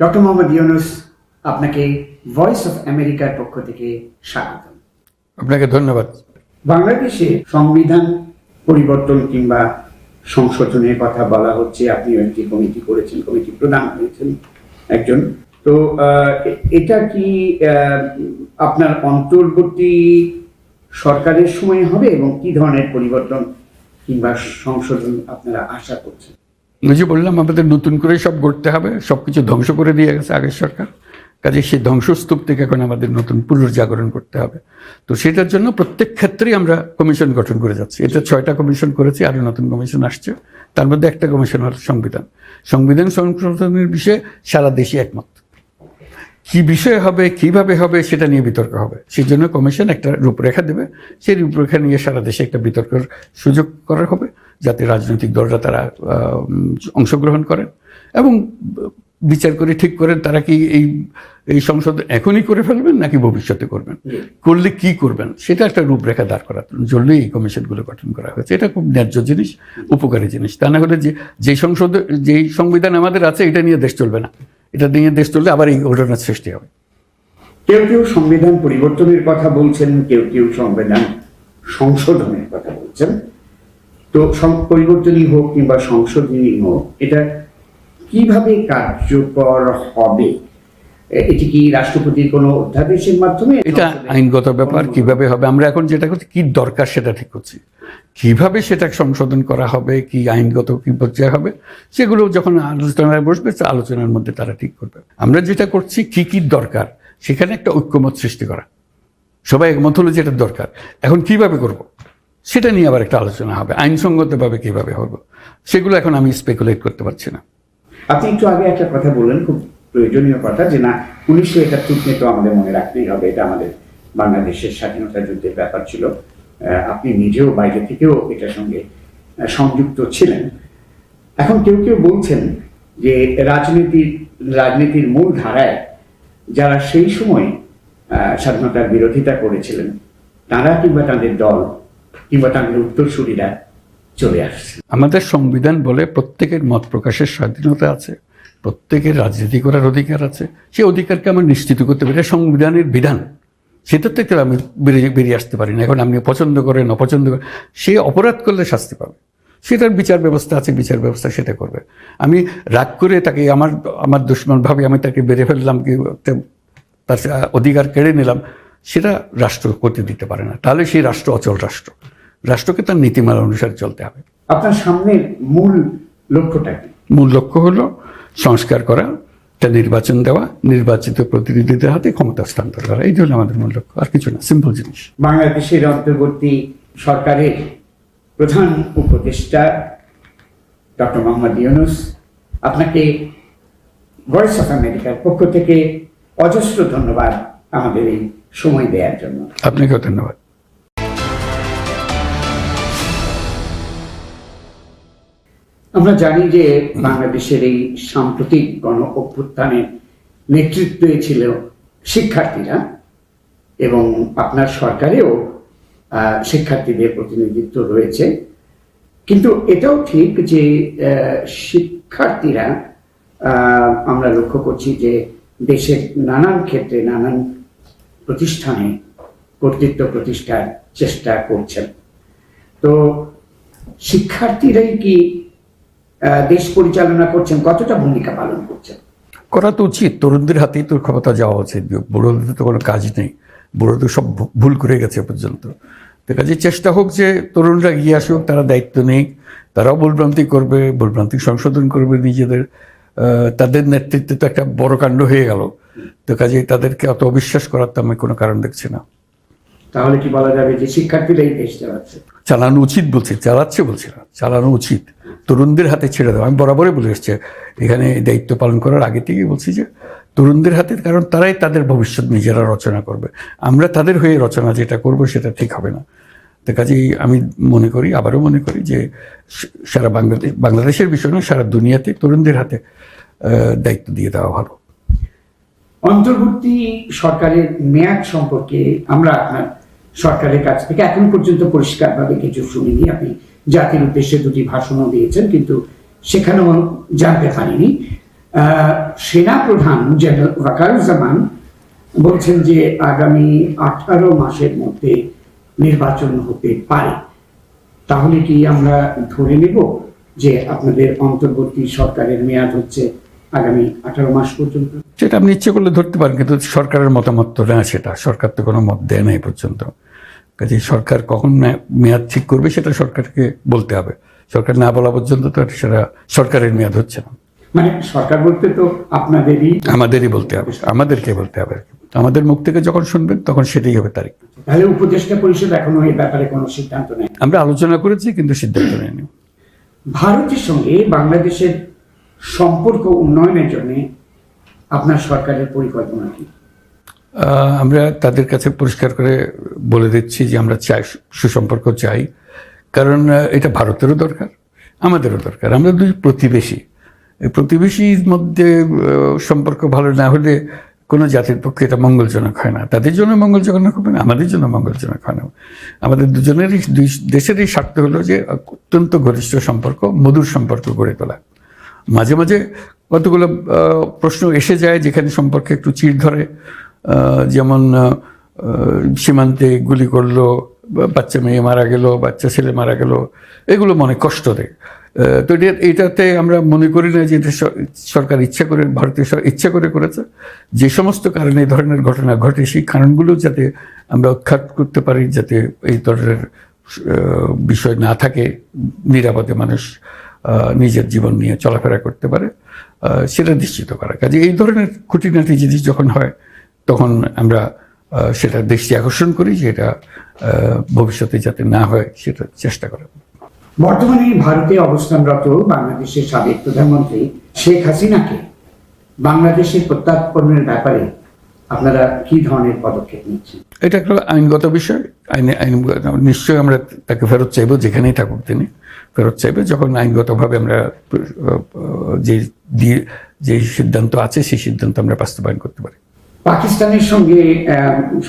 Doctor Mohammad Yunus আপনাকে voice of আমেরিকার পক্ষ থেকে স্বাগত আপনাকে ধন্যবাদ। বাংলাদেশে সংবিধান পরিবর্তন কিংবা সংশোধনের কথা বলা হচ্ছে আপনি একটি কমিটি করেছেন কমিটি প্রদান হয়েছেন একজন। তো এটা কি আপনার অন্তর্বর্তী সরকারের সময় হবে এবং কি ধরনের পরিবর্তন কিংবা সংশোধন আপনারা আশা করছেন? ওই যে বললাম, আমাদের নতুন করে সব গড়তে হবে সব কিছু ধ্বংস করে দিয়ে গেছে আগের সরকার। কাজে সেই ধ্বংসস্তূপ থেকে এখন আমাদের নতুন পুনর্জাগরণ করতে হবে। তো সেটার জন্য প্রত্যেক ক্ষেত্রেই আমরা কমিশন গঠন করে যাচ্ছি। এটা ছয়টা কমিশন করেছি, আরও নতুন কমিশন আসছে। তার মধ্যে একটা কমিশন হল সংবিধান। সংবিধান সংশোধনের বিষয়ে সারা দেশে একমত। কি বিষয় হবে, কীভাবে হবে সেটা নিয়ে বিতর্ক হবে। সেই জন্য কমিশন একটা রূপরেখা দেবে। সেই রূপরেখা নিয়ে সারা দেশে একটা বিতর্কের সুযোগ করা হবে, যাতে রাজনৈতিক দলরা তারা অংশগ্রহণ করেন এবং বিচার করে ঠিক করেন তারা কি এই এই সংসদ এখনই করে ফেলবেন নাকি ভবিষ্যতে করবেন। করলে কি করবেন, সেটা একটা রূপরেখা দাঁড় করার জন্যই এই কমিশনগুলো গঠন করা হয়েছে। এটা খুব ন্যায্য জিনিস, উপকারী জিনিস। তা না হলে যে যেই সংসদ, যেই সংবিধান আমাদের আছে, এটা নিয়ে দেশ চলবে না। এটা নিয়ে দেশ চললে আবার এই ঘটনার সৃষ্টি হবে। কেউ কেউ সংবিধান পরিবর্তনের কথা বলছেন, কেউ কেউ সংবিধান সংশোধনের কথা বলছেন। তো পরিবর্তনই হোক কিংবা সংশোধনী হোক, এটা কীভাবে কার্যকর হবে? এটি কি রাষ্ট্রপতির কোনো অধ্যাদেশের মাধ্যমে? এটা আইনগত ব্যাপার কীভাবে হবে? আমরা এখন যেটা করছি কি দরকার সেটা ঠিক করছি। কীভাবে সেটা সংশোধন করা হবে কি আইনগত কি পর্যায়ে হবে সেগুলো যখন আলোচনায় বসবে আলোচনার মধ্যে তারা ঠিক করবে। আমরা যেটা করছি কি কি দরকার সেখানে একটা ঐক্যমত সৃষ্টি করা। সবাই একমত হলো যেটা দরকার। এখন কীভাবে করব? সেটা নিয়ে আবার একটা আলোচনা হবে আইনসঙ্গতভাবে কীভাবে হবে সেগুলো এখন আমি স্পেকুলেট করতে পারছি না। আপনি একটু আগে একটা কথা বললেন খুব প্রয়োজনীয় কথা যে না, উনিশশো একাত্তরকে তো আমাদের মনে রাখতেই হবে, এটা আমাদের বাংলাদেশের স্বাধীনতা যুদ্ধের ব্যাপার ছিল। আপনি নিজেও বাইরে থেকেও এটার সঙ্গে সংযুক্ত ছিলেন। এখন কেউ কেউ বলছেন যে রাজনীতির রাজনীতির মূল ধারায় যারা সেই সময় স্বাধীনতার বিরোধিতা করেছিলেন, তারা কিংবা তাদের দল, কিংবা তাদের উত্তরসূরিরা চলে আসছে। আমাদের সংবিধান বলে প্রত্যেকের মত প্রকাশের স্বাধীনতা আছে। প্রত্যেকের রাজনীতি করার অধিকার আছে। সেই অধিকারকে আমরা নিশ্চিত করতে পারি। সংবিধানের বিধান। সেটার থেকে আমি বেরিয়ে বেরিয়ে আসতে পারি না। এখন আপনি পছন্দ করেন অপছন্দ করেন সে অপরাধ করলে শাস্তি পাবে। সেটার বিচার ব্যবস্থা আছে বিচার ব্যবস্থা সেটা করবে। আমি রাগ করে তাকে আমার আমার দুশ্মন ভাবে আমি তাকে বেড়ে ফেললাম কি তার অধিকার কেড়ে নিলাম সেটা রাষ্ট্র করতে দিতে পারে না। তাহলে সেই রাষ্ট্র অচল রাষ্ট্র। রাষ্ট্রকে তার নীতিমালা অনুসারে চলতে হবে। আপনার সামনের মূল লক্ষ্যটা মূল লক্ষ্য হলো সংস্কার করা একটা নির্বাচন দেওয়া নির্বাচিত প্রতিনিধিদের হাতে ক্ষমতা হস্তান্তর করা এই জন্য আমাদের মূল লক্ষ্য। আর কিছু না সিম্পল জিনিস। বাংলাদেশের অন্তর্বর্তী সরকারের প্রধান উপদেষ্টা ডক্টর মোহাম্মদ ইউনুস আপনাকে ভয়েস অফ আমেরিকার পক্ষ থেকে অজস্র ধন্যবাদ আমাদের এই সময় দেওয়ার জন্য। আপনাকেও ধন্যবাদ। আমরা জানি যে বাংলাদেশের এই সাম্প্রতিক গণ অভ্যুত্থানের নেতৃত্বে ছিল শিক্ষার্থীরা এবং আপনার সরকারেও শিক্ষার্থীদের প্রতিনিধিত্ব রয়েছে। কিন্তু এটাও ঠিক যে শিক্ষার্থীরা আমরা লক্ষ্য করছি যে দেশের নানান ক্ষেত্রে, নানান প্রতিষ্ঠানে কর্তৃত্ব প্রতিষ্ঠার চেষ্টা করছেন। তো শিক্ষার্থীরাই কি দেশ পরিচালনা করছেন কতটা ভূমিকা পালন করছেন? করা তো উচিত তরুণদের হাতেই তোর ক্ষমতা যাওয়া উচিত বুড়োদের তো কোনো কাজ নেই বুড়ো তো সব ভুল করে গেছে পর্যন্ত। তো কাজে চেষ্টা হোক যে তরুণরা এগিয়ে আসুক তারা দায়িত্ব নেই তারাও ভুলভ্রান্তি করবে ভুলভ্রান্তি সংশোধন করবে নিজেদের আহ, তাদের নেতৃত্বে তো একটা বড় কাণ্ড হয়ে গেল। তো কাজে তাদেরকে অত অবিশ্বাস করার তো আমি কোনো কারণ দেখছি না। তাহলে কি বলা যাবে যে শিক্ষার্থীরাই দেশ চালাচ্ছে? চালানো উচিত বলছি চালাচ্ছে বলছি না চালানো উচিত। তরুণদের হাতে ছেড়ে দেওয়া আমি বরাবরই বলে এসছি, এখানে দায়িত্ব পালন করার আগে থেকেই বলছি যে, তরুণদের হাতে, কারণ তারাই তাদের ভবিষ্যৎ নিজেরা রচনা করবে। আমরা তাদের হয়ে রচনা যেটা করব সেটা ঠিক হবে না। তো কাজেই আমি মনে করি, আবারও মনে করি যে সারা বাংলাদেশ বাংলাদেশের বিষয় না সারা দুনিয়াতে তরুণদের হাতে দায়িত্ব দিয়ে দেওয়া ভালো। অন্তর্বর্তী সরকারের মেয়াদ সম্পর্কে আমরা আপনার সরকারের কাছ থেকে এখন পর্যন্ত পরিষ্কারভাবে কিছু শুনিনি। আপনি জাতির উদ্দেশ্যে দুটি ভাষণও দিয়েছেন কিন্তু সেখানেও জানতে পারিনি। আহ, সেনা প্রধান জেনারেল ওয়াকারুজ্জামান বলছেন যে আগামী আঠারো মাসের মধ্যে নির্বাচন হতে পারে। তাহলে কি আমরা ধরে নেব যে আপনাদের অন্তর্বর্তী সরকারের মেয়াদ হচ্ছে আগামী আঠারো মাস পর্যন্ত? সেটা আপনি ইচ্ছে করলে ধরতে পারেন কিন্তু সরকারের মতামত তো না সেটা সরকার তো কোনো মত দেয় না এই পর্যন্ত। কাজে সরকার কখন মেয়াদ ঠিক করবে সেটা সরকারকে বলতে হবে। সরকার না বলা পর্যন্ত তো সেটা সরকারের মেয়াদ হচ্ছে না। মানে সরকার বলতে তো আপনাদেরই আমাদেরই বলতে হবে। আমাদেরকে বলতে হবে আমাদের মুখ থেকে যখন শুনবেন তখন সেটাই হবে তারিখ। তাহলে উপদেষ্টা পরিষদ এখনও এই ব্যাপারে কোনো সিদ্ধান্ত নেই আমরা আলোচনা করেছি কিন্তু সিদ্ধান্ত নেয়নি। ভারতের সঙ্গে বাংলাদেশের সম্পর্ক উন্নয়নের জন্য আপনার সরকারের পরিকল্পনা কি? আমরা তাদের কাছে পরিষ্কার করে বলে দিচ্ছি যে আমরা চাই, সুসম্পর্ক চাই। কারণ এটা ভারতেরও দরকার, আমাদেরও দরকার। আমরা দুই প্রতিবেশী। প্রতিবেশীর মধ্যে সম্পর্ক ভালো না হলে কোনো জাতির পক্ষে এটা মঙ্গলজনক হয় না। তাদের জন্য মঙ্গলজনক হবে না, আমাদের জন্য মঙ্গলজনক হয় না। আমাদের দুজনেরই, দুই দেশেরই স্বার্থ হলো যে অত্যন্ত ঘনিষ্ঠ সম্পর্ক, মধুর সম্পর্ক গড়ে তোলা। মাঝে মাঝে কতগুলো প্রশ্ন এসে যায় যেখানে সম্পর্কে একটু চিড় ধরে। যেমন সীমান্তে গুলি করল, বাচ্চা মেয়ে মারা গেল, বাচ্চা ছেলে মারা গেল, এগুলো মনে কষ্ট দেয়। তো এটা- এটাতে আমরা মনে করি না যে এটা সরকার ইচ্ছা করে, ভারতীয় সরকার ইচ্ছা করে করেছে। যে সমস্ত কারণে এই ধরনের ঘটনা ঘটে, সেই কারণগুলো যাতে আমরা উৎখাত করতে পারি, যাতে এই ধরনের বিষয় না থাকে, নিরাপদে মানুষ নিজের জীবন নিয়ে চলাফেরা করতে পারে সেটা নিশ্চিত করা। কাজে এই ধরনের খুঁটিনাটি জিনিস যখন হয় তখন আমরা সেটা দৃষ্টি আকর্ষণ করি যে এটা আহ, ভবিষ্যতে যাতে না হয় সেটা চেষ্টা করা। বর্তমানে ভারতে অবস্থানরত বাংলাদেশের সাবেক প্রধানমন্ত্রী শেখ হাসিনাকে বাংলাদেশের প্রত্যার্পণের ব্যাপারে আপনারা কি ধরনের পদক্ষেপ নিচ্ছেন? এটা একটা আইনগত বিষয়। আইনে আইন নিশ্চয়ই আমরা তাকে ফেরত চাইব যেখানেই থাকুক তিনি ফেরত চাইবে। যখন আইনগতভাবে আমরা যে দিয়ে যে সিদ্ধান্ত আছে সেই সিদ্ধান্ত আমরা বাস্তবায়ন করতে পারি। পাকিস্তানের সঙ্গে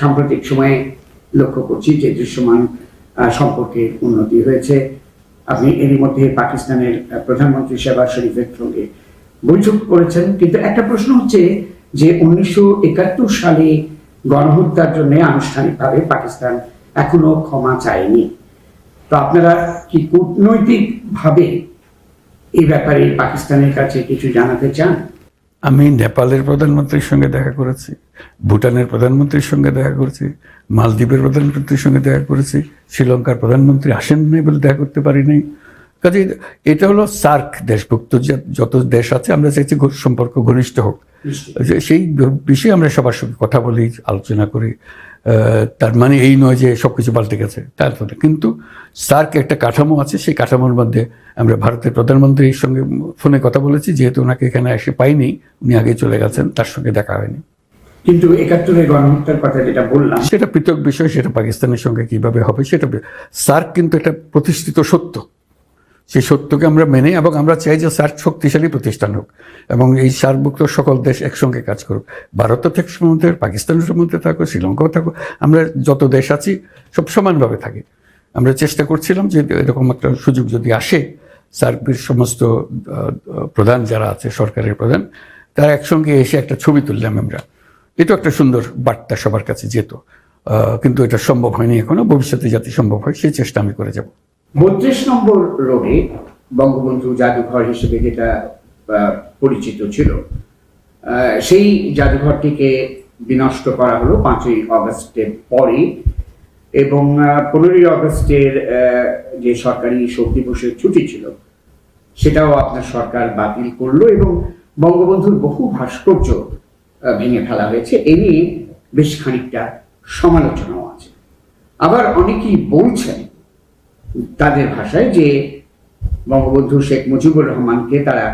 সাম্প্রতিক সময়ে লক্ষ্য করছি যে দৃশ্যমান সম্পর্কের উন্নতি হয়েছে। আপনি এরই মধ্যে পাকিস্তানের প্রধানমন্ত্রী শেহবাজ শরীফের সঙ্গে বৈঠক করেছেন। কিন্তু একটা প্রশ্ন হচ্ছে যে উনিশশো একাত্তর সালে গণহত্যার জন্য আনুষ্ঠানিকভাবে পাকিস্তান এখনও ক্ষমা চায়নি। তো আপনারা কি কূটনৈতিক ভাবে এই ব্যাপারে পাকিস্তানের কাছে কিছু জানাতে চান? আমি নেপালের প্রধানমন্ত্রীর সঙ্গে দেখা করেছি ভুটানের প্রধানমন্ত্রীর সঙ্গে দেখা করেছি মালদ্বীপের প্রধানমন্ত্রীর সঙ্গে দেখা করেছি শ্রীলঙ্কার প্রধানমন্ত্রী আসেন নাই বলে দেখা করতে পারি নাই। কাজে এটা হলো সার্ক দেশভুক্ত যত দেশ আছে আমরা চাইছি সম্পর্ক ঘনিষ্ঠ হোক। সেই বিষয়ে আমরা সবার সঙ্গে কথা বলি আলোচনা করি। তার মানে এই নয় যে সব কিছু পাল্টে গেছে তার তো কিন্তু সার্ক একটা কাঠামো আছে সেই কাঠামোর মধ্যে আমরা ভারতের প্রধানমন্ত্রীর সঙ্গে ফোনে কথা বলেছি যেহেতু ওনাকে এখানে এসে পাইনি উনি আগে চলে গেছেন তার সঙ্গে দেখা হয়নি। কিন্তু একাত্তরের গণহত্যার কথা যেটা বললাম সেটা পৃথক বিষয় সেটা পাকিস্তানের সঙ্গে কীভাবে হবে সেটা সার্ক কিন্তু একটা প্রতিষ্ঠিত সত্য। সেই সত্যকে আমরা মেনে এবং আমরা চাই যে সার্ক শক্তিশালী প্রতিষ্ঠান হোক এবং এই সার্কভুক্ত সকল দেশ একসঙ্গে কাজ করুক। ভারতও থেকে মধ্যে পাকিস্তানের মধ্যে থাকুক, শ্রীলঙ্কাও থাকুক, আমরা যত দেশ আছি সব সমানভাবে থাকি। আমরা চেষ্টা করছিলাম যে এরকম একটা সুযোগ যদি আসে, সার্কের সমস্ত প্রধান যারা আছে, সরকারের প্রধান, তারা একসঙ্গে এসে একটা ছবি তুললাম আমরা। এটা একটা সুন্দর বার্তা সবার কাছে যেত। কিন্তু এটা সম্ভব হয়নি এখনও, ভবিষ্যতে যাতে সম্ভব হয়, সেই চেষ্টা আমি করে যাব। বত্রিশ নম্বর রোডে বঙ্গবন্ধু জাদুঘর হিসেবে যেটা পরিচিত ছিল সেই জাদুঘরটিকে বিনষ্ট করা হলো পাঁচই অগস্টের পরে এবং পনেরোই অগস্টের যে সরকারি শোক দিবসের ছুটি ছিল, সেটাও আপনার সরকার বাতিল করল এবং বঙ্গবন্ধুর বহু ভাস্কর্য ভেঙে ফেলা হয়েছে। এ নিয়ে বেশ খানিকটা সমালোচনাও আছে। আবার অনেকেই বলছেন তাদের ভাষায় যে বঙ্গবন্ধু শেখ মুজিবুর রহমানকে তারা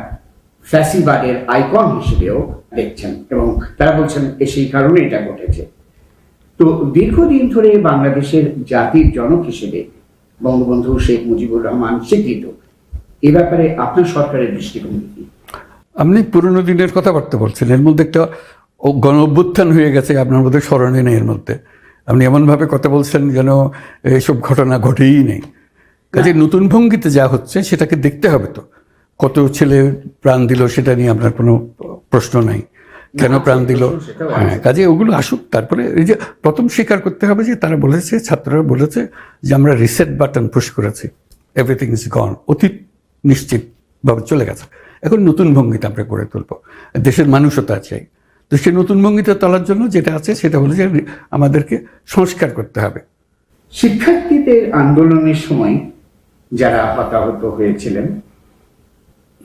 ফ্যাসিবাদের আইকন হিসেবেও দেখছেন এবং তারা বলছেন সেই কারণে এটা ঘটেছে। তো দীর্ঘদিন ধরে বাংলাদেশের জাতির জনক হিসেবে বঙ্গবন্ধু শেখ মুজিবুর রহমান স্বীকৃত। এ ব্যাপারে আপনার সরকারের দৃষ্টিভঙ্গি কি? আপনি পুরনো দিনের কথাবার্তা বলছেন, এর মধ্যে একটা গণ অভ্যুত্থান হয়ে গেছে, আপনার মধ্যে স্মরণে নেই এর মধ্যে। আপনি এমনভাবে কথা বলছেন যেন এইসব ঘটনা ঘটেই নেই। কাজে নতুন ভঙ্গিতে যা হচ্ছে সেটাকে দেখতে হবে তো। কত ছেলে প্রাণ দিল সেটা নিয়ে আপনার কোনো প্রশ্ন নাই। কেন প্রাণ দিল? হ্যাঁ কাজে ওগুলো আসুক। তারপরে এই যে প্রথম স্বীকার করতে হবে যে তারা বলেছে ছাত্ররা বলেছে যে আমরা রিসেট বাটন পুশ করেছি। এভরিথিং ইজ গন অতীত নিশ্চিতভাবে চলে গেছে। এখন নতুন ভঙ্গিতে আমরা গড়ে তুলব। দেশের মানুষতা চাই। তো সেই নতুন ভঙ্গিতে তোলার জন্য যেটা আছে সেটা হলো যে আমাদেরকে সংস্কার করতে হবে। শিক্ষার্থীদের আন্দোলনের সময় যারা হতাহত হয়েছিলেন,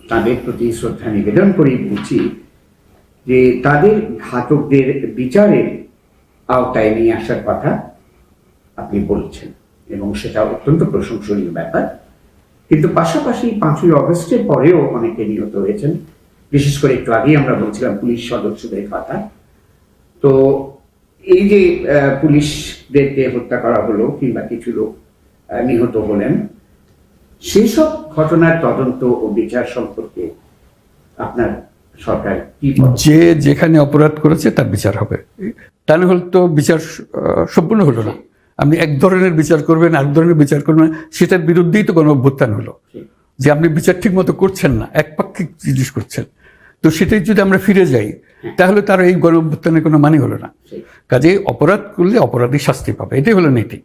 তাদের প্রতি শ্রদ্ধা নিবেদন করেই বলছি যে তাদের ঘাতকদের বিচারের আওতায় নিয়ে আসার কথা আপনি বলছেন এবং সেটা অত্যন্ত প্রশংসনীয় ব্যাপার। কিন্তু পাশাপাশি পাঁচই অগস্টের পরেও অনেকে নিহত হয়েছেন, বিশেষ করে একটু আগেই আমরা বলছিলাম পুলিশ সদস্যদের কথা। তো এই যে পুলিশদেরকে হত্যা করা হলো কিংবা কিছু লোক নিহত হলেন সেসব ঘটনার তদন্ত ও বিচার সম্পর্কে আপনার সরকার কি যে যেখানে অপরাধ করেছে তার বিচার হবে। তা না হলে তো বিচার সম্পূর্ণ হলো না। আপনি এক ধরনের বিচার করবেন আরেক ধরনের বিচার করবেন সেটার বিরুদ্ধেই তো কোনো অভ্যুত্থান হলো। যে আপনি বিচার ঠিক মতো করছেন না একপাক্ষিক জিনিস করছেন। তো সেটাই যদি আমরা ফিরে যাই তাহলে তার এই গণ কোনো মানে হলো না। কাজে অপরাধ করলে অপরাধী শাস্তি পাবে এটাই হলো নীতি।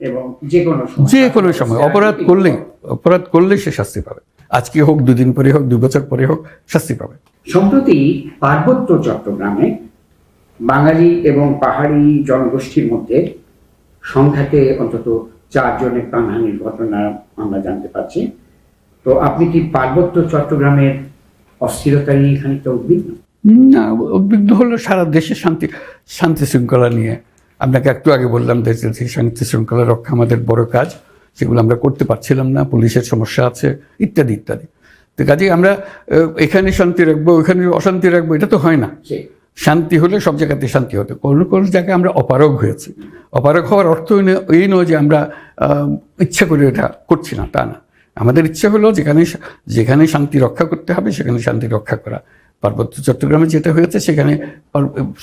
যে কোনো সময়। যে কোনো সময়। অপরাধ করলেই অপরাধ করলে সে শাস্তি পাবে। আজকে হোক দুদিন পরে হোক দুই বছর পরে হোক শাস্তি পাবে। সম্প্রতি পার্বত্য চট্টগ্রামে বাঙালি এবং পাহাড়ি জনগোষ্ঠীর মধ্যে সংঘাতে অন্তত চারজনের প্রাণহানির ঘটনা আমরা জানতে পারছি। তো আপনি কি পার্বত্য চট্টগ্রামের অস্থিরতা নিয়ে খানিকটা উদ্বিগ্ন? না উদ্বিগ্ন হলো সারা দেশে শান্তি শান্তি শৃঙ্খলা নিয়ে। আপনাকে একটু আগে বললাম দেশের যে শান্তি শৃঙ্খলা রক্ষা আমাদের বড় কাজ সেগুলো আমরা করতে পারছিলাম না পুলিশের সমস্যা আছে ইত্যাদি ইত্যাদি। তো কাজেই আমরা এখানে শান্তি রাখব ওখানে অশান্তি রাখব এটা তো হয় না। শান্তি হলে সব জায়গাতে শান্তি হতো। কোনো কোনো জায়গায় আমরা অপারগ হয়েছি। অপারগ হওয়ার অর্থ এই নয় যে আমরা ইচ্ছা করে এটা করছি না তা না। আমাদের ইচ্ছা হলো যেখানে যেখানে শান্তি রক্ষা করতে হবে সেখানে শান্তি রক্ষা করা। পার্বত্য চট্টগ্রামে যেটা হয়েছে, সেখানে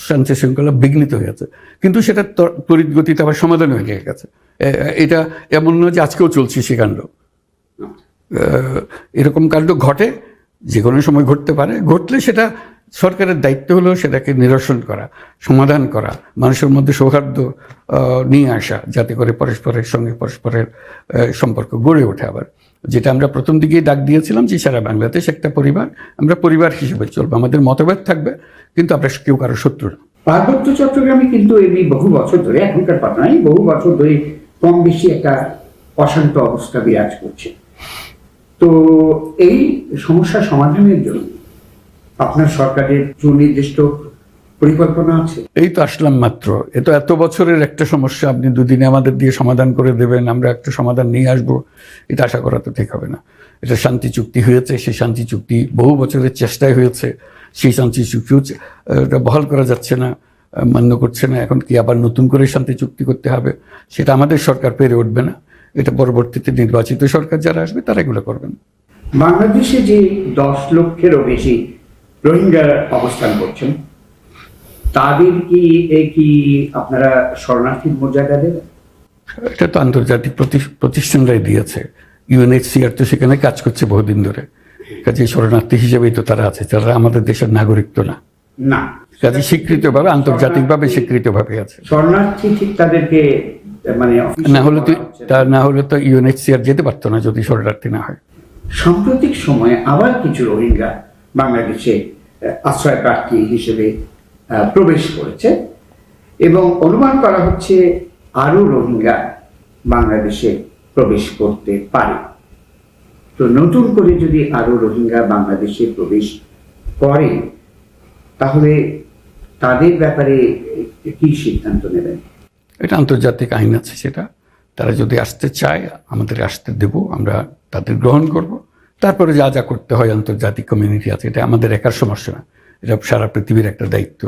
শান্তি শৃঙ্খলা বিঘ্নিত হয়েছে। কিন্তু সেটা তড়িৎ গতিতে আবার সমাধান হয়ে গেছে। এটা এমন নয় যে আজকেও চলছে সে কাণ্ড। এরকম কাণ্ড ঘটে, যে কোনো সময় ঘটতে পারে। ঘটলে সেটা সরকারের দায়িত্ব হলো সেটাকে নিরসন করা, সমাধান করা, মানুষের মধ্যে সৌহার্দ্য নিয়ে আসা, যাতে করে পরস্পরের সঙ্গে পরস্পরের সম্পর্ক গড়ে ওঠে আবার। যেটা আমরা প্রথম দিকেই ডাক দিয়েছিলাম যে সারা বাংলাদেশ একটা পরিবার, আমরা পরিবার হিসেবে চলবো। আমাদের মতভেদ থাকবে, কিন্তু আমরা কেউ কারও শত্রু না। পার্বত্য চট্টগ্রামে কিন্তু এমনি বহু বছর ধরে, এখনকার কথা নয় বহু বছর ধরে কম বেশি একটা অশান্ত অবস্থা বিরাজ করছে। তো এই সমস্যা সমাধানের জন্য আপনার সরকারের সুনির্দিষ্ট পরিকল্পনা আছে? এই তো আসলাম মাত্র। এ তো এত বছরের একটা সমস্যা আপনি দুদিনে আমাদের দিয়ে সমাধান করে দেবেন আমরা একটা সমাধান নিয়ে আসব এটা আশা করা তো ঠিক হবে না। এটা শান্তি চুক্তি হয়েছে সেই শান্তি চুক্তি বহু বছরের চেষ্টায় হয়েছে সেই শান্তি চুক্তিও এটা বহাল করা যাচ্ছে না মান্য করছে না এখন কি আবার নতুন করে শান্তি চুক্তি করতে হবে? সেটা আমাদের সরকার পেরে উঠবে না এটা পরবর্তীতে নির্বাচিত সরকার যারা আসবে তারা এগুলো করবেন। বাংলাদেশে যে দশ লক্ষেরও বেশি রোহিঙ্গা অবস্থান করছেন তাদের কি কি আপনারা শরণার্থীর মর্যাদা দেবেন? এটা তো আন্তর্জাতিক প্রতিষ্ঠানরাই দিয়েছে। ইউএনএইচসিআর তো সেখানে কাজ করছে বহুদিন ধরে। কাজে শরণার্থী হিসেবেই তো তারা আছে তারা আমাদের দেশের নাগরিক তো না। না। কাজে স্বীকৃতভাবে আন্তর্জাতিকভাবে স্বীকৃতভাবে আছে। শরণার্থী ঠিক তাদেরকে মানে না হলে তো। তা না হলে তো ইউএনএইচসিআর যেতে পারতো না যদি শরণার্থী না হয়। সাম্প্রতিক সময়ে আবার কিছু রোহিঙ্গা বাংলাদেশে আশ্রয় প্রার্থী হিসেবে প্রবেশ করেছে। এবং অনুমান করা হচ্ছে আরও রোহিঙ্গা বাংলাদেশে প্রবেশ করতে পারে। তো নতুন করে যদি আরও রোহিঙ্গা বাংলাদেশে প্রবেশ করে, তাহলে তাদের ব্যাপারে কি সিদ্ধান্ত নেবেন? এটা আন্তর্জাতিক আইন আছে সেটা। তারা যদি আসতে চায়, আমাদের আসতে দেব, আমরা তাদের গ্রহণ করব। তারপরে যা যা করতে হয় আন্তর্জাতিক কমিউনিটি আছে, এটা আমাদের একার সমস্যা না। এটা সারা পৃথিবীর একটা দায়িত্ব।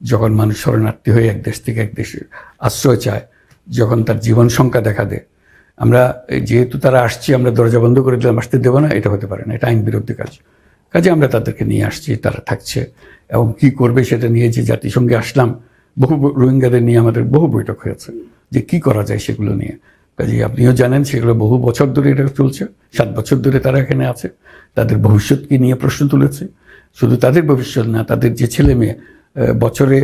যখন মানুষ শরণার্থী হয়ে এক দেশ থেকে এক দেশে আশ্রয় চায়, যখন তার জীবন সংখ্যা দেখা দেয়, আমরা যেহেতু তারা আসছি, আমরা দরজা বন্ধ করে দিলাম, আসতে দেবো না, এটা হতে পারে না, এটা আইন বিরোধী কাজ। কাজে আমরা তাদেরকে নিয়ে আসছি, তারা থাকছে এবং কি করবে সেটা নিয়ে যে জাতিসংঘে আসলাম, বহু রোহিঙ্গাদের নিয়ে আমাদের বহু বৈঠক হয়েছে, যে কি করা যায় সেগুলো নিয়ে। কাজে আপনিও জানেন, সেগুলো বহু বছর ধরে এটা চলছে, সাত বছর ধরে তারা এখানে আছে, তাদের ভবিষ্যৎকে নিয়ে প্রশ্ন তুলেছে শুধু তাদের ভবিষ্যৎ না তাদের যে ছেলে মেয়ে বছরে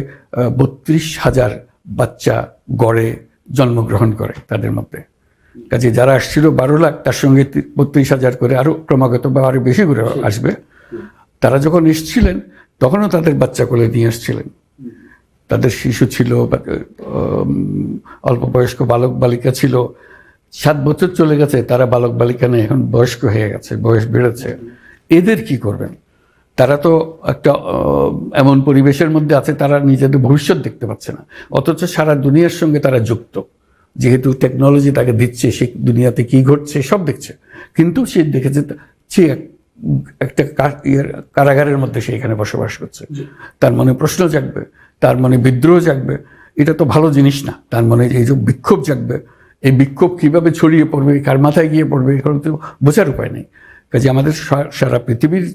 বত্রিশ হাজার বাচ্চা গড়ে জন্মগ্রহণ করে তাদের মধ্যে। কাজে যারা আসছিল বারো লাখ তার সঙ্গে বত্রিশ হাজার করে আরও ক্রমাগত বা আরও বেশি করে আসবে। তারা যখন এসছিলেন তখনও তাদের বাচ্চা কোলে নিয়ে এসছিলেন তাদের শিশু ছিল অল্প বয়স্ক বালক বালিকা ছিল। সাত বছর চলে গেছে তারা বালক বালিকা নেই এখন বয়স্ক হয়ে গেছে বয়স বেড়েছে। এদের কি করবেন? তারা তো একটা এমন পরিবেশের মধ্যে আছে তারা নিজেদের ভবিষ্যৎ দেখতে পাচ্ছে না। অথচ সারা দুনিয়ার সঙ্গে তারা যুক্ত। যেহেতু টেকনোলজি তাকে দিচ্ছে সে দুনিয়াতে কি ঘটছে সব দেখছে। কিন্তু সে দেখেছে সে এক- একটা কারাগারের মধ্যে সে এখানে বসবাস করছে। তার মনে প্রশ্ন জাগবে তার মনে বিদ্রোহ জাগবে। এটা তো ভালো জিনিস না। তার মনে এই যে বিক্ষোভ জাগবে এই বিক্ষোভ কীভাবে ছড়িয়ে পড়বে কার মাথায় গিয়ে পড়বে এগুলো তো বোঝার উপায় নেই। কাজে আমাদের সারা পৃথিবীর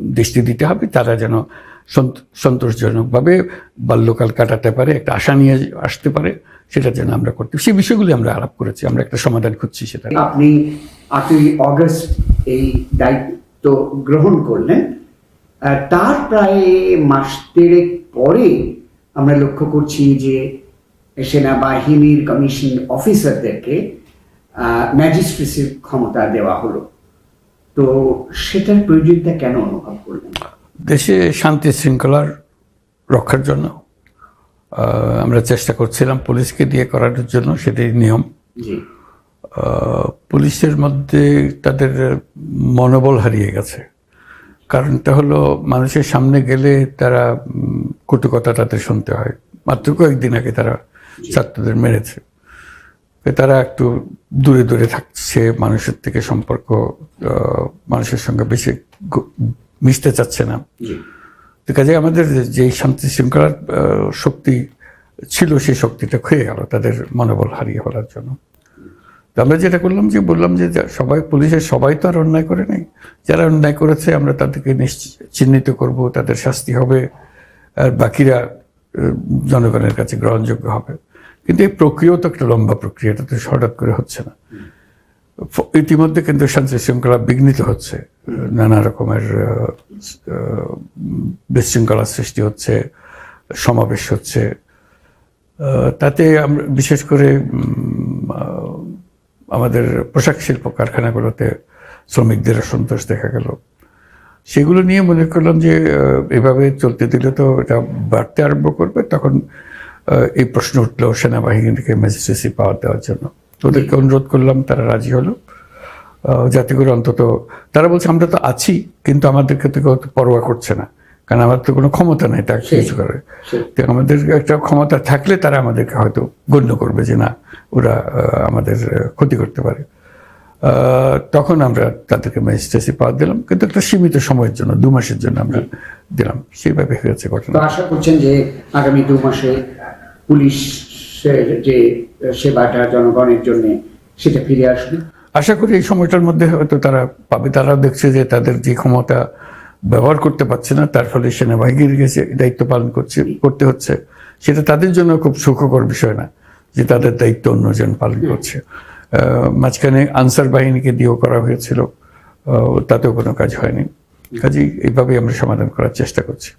দৃষ্টি দিতে হবে, তারা যেন সন্ত- সন্তোষজনকভাবে বাল্যকাল কাটাতে পারে, একটা আশা নিয়ে আসতে পারে, সেটা যেন আমরা করতে সেই বিষয়গুলি আমরা আলাপ করেছি, আমরা একটা সমাধান খুঁজছি সেটা আপনি আটই অগস্ট এই দায়িত্ব গ্রহণ করলেন তার প্রায় মাস দেড়েক পরে আমরা লক্ষ্য করছি যে সেনাবাহিনীর কমিশন অফিসারদেরকে ম্যাজিস্ট্রেসির ক্ষমতা দেওয়া হলো। তো সেটার প্রয়োজনীয়তা কেন অনুভব করলেন? দেশে শান্তি শৃঙ্খলার রক্ষার জন্য আমরা চেষ্টা করছিলাম পুলিশকে দিয়ে করার জন্য সেটাই নিয়ম। পুলিশের মধ্যে তাদের মনোবল হারিয়ে গেছে। কারণটা হলো মানুষের সামনে গেলে তারা কটু কথা তাদের শুনতে হয়। মাত্র কয়েকদিন আগে তারা ছাত্রদের মেরেছে। তারা একটু দূরে দূরে থাকছে মানুষের থেকে সম্পর্ক মানুষের সঙ্গে বেশি মিশতে চাচ্ছে না। কাজে আমাদের যে শান্তি শৃঙ্খলার শক্তি ছিল সেই শক্তিটা ক্ষয়ে গেল তাদের মনোবল হারিয়ে ফেলার জন্য। আমরা যেটা করলাম যে বললাম যে সবাই পুলিশের সবাই তো আর অন্যায় করে নেই। যারা অন্যায় করেছে আমরা তাদেরকে চিহ্নিত করব তাদের শাস্তি হবে আর বাকিরা জনগণের কাছে গ্রহণযোগ্য হবে। কিন্তু এই প্রক্রিয়াও তো একটা লম্বা প্রক্রিয়া, এটা তো হঠাৎ করে হচ্ছে না। ইতিমধ্যে কিন্তু শান্তি শৃঙ্খলা বিঘ্নিত হচ্ছে, নানা রকমের বিশৃঙ্খলার সৃষ্টি হচ্ছে, সমাবেশ হচ্ছে। তাতে আমরা বিশেষ করে আমাদের পোশাক শিল্প কারখানাগুলোতে শ্রমিকদের অসন্তোষ দেখা গেল। সেগুলো নিয়ে মনে করলাম যে এভাবে চলতে দিলে তো এটা বাড়তে আরম্ভ করবে, তখন এই প্রশ্ন উঠল সেনাবাহিনীকে ম্যাজিস্ট্রেসি পাওয়ার দেওয়ার জন্য। ওদেরকে অনুরোধ করলাম তারা রাজি হলো। যাতে করে অন্তত তারা বলছে আমরা তো আছি কিন্তু আমাদেরকে তো কেউ তো পরোয়া করছে না। কারণ আমাদের তো কোনো ক্ষমতা নেই তাকে কিছু করে তো আমাদের একটা ক্ষমতা থাকলে তারা আমাদেরকে হয়তো গণ্য করবে যে না ওরা আমাদের ক্ষতি করতে পারে। আহ, তখন আমরা তাদেরকে ম্যাজিস্ট্রেসি পাওয়ার দিলাম কিন্তু একটা সীমিত সময়ের জন্য দু মাসের জন্য আমরা দিলাম। সেইভাবে হয়েছে ঘটনা। আশা করছেন যে আগামী দু মাসে পুলিশের যে সেবাটা জনগণের জন্য সেটা ফিরে আসবে। আশা করি এই সময়টার মধ্যে হয়তো তারা পাবে। তারা দেখছে যে তাদের যে ক্ষমতা ব্যবহার করতে পারছে না তার ফলে সেনাবাহিনীর কাছে দায়িত্ব পালন করছে করতে হচ্ছে সেটা তাদের জন্য খুব সুখকর বিষয় না যে তাদের দায়িত্ব অন্যজন পালন করছে। মাঝখানে আনসার বাহিনীকে দিয়েও করা হয়েছিল। তাতেও কোনো কাজ হয়নি। কাজেই এইভাবেই আমরা সমাধান করার চেষ্টা করছি।